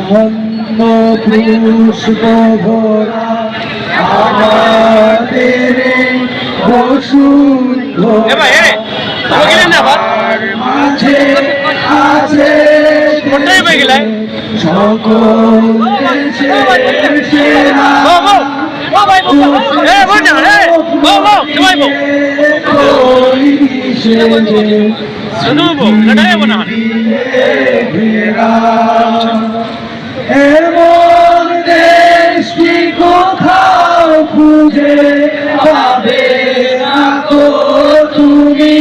ধন্য পুষ্প ভরা আমাদের এ ভাই, এ রে, তুমি গেলেন না আবার? মাঝে আছে হয়ে সকল সেরা মানে। এমন দেশটি কোথাও খুঁজে পাবে না তো তুমি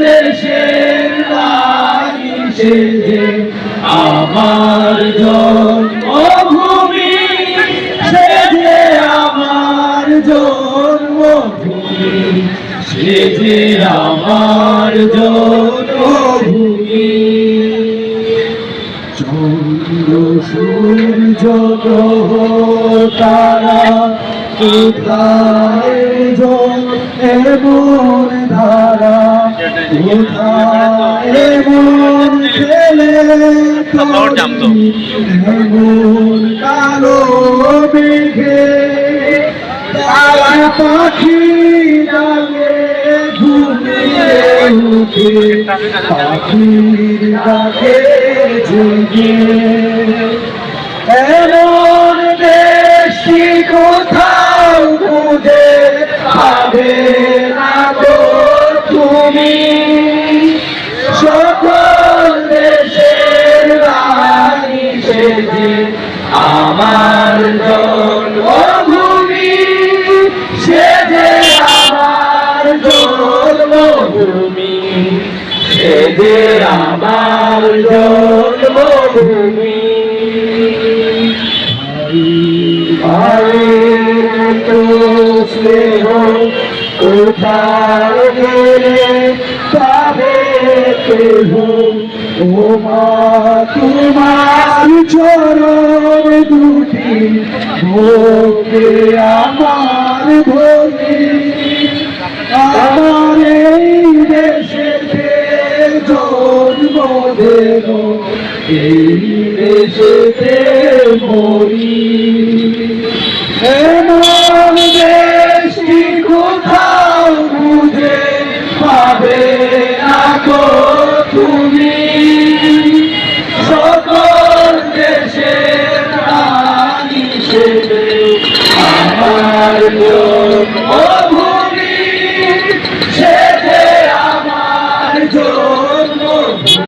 দেশের আমার জন্মভূমি সে যে আমার জন্মভূমি সে যে আমার জন্মভূমি চন্দ্র সূর্য গ্রহ তারা এমন ধারা এমন খেলে এমন কালো মেঘে পাখি উঠে পাখির ডাকে জেগে এমন যে আমার জন্মভূমি। স্নেহ কোথায় গেলে পাবে ভোগে আমার ভোগে। আমার যেন মরি। হ্যাঁ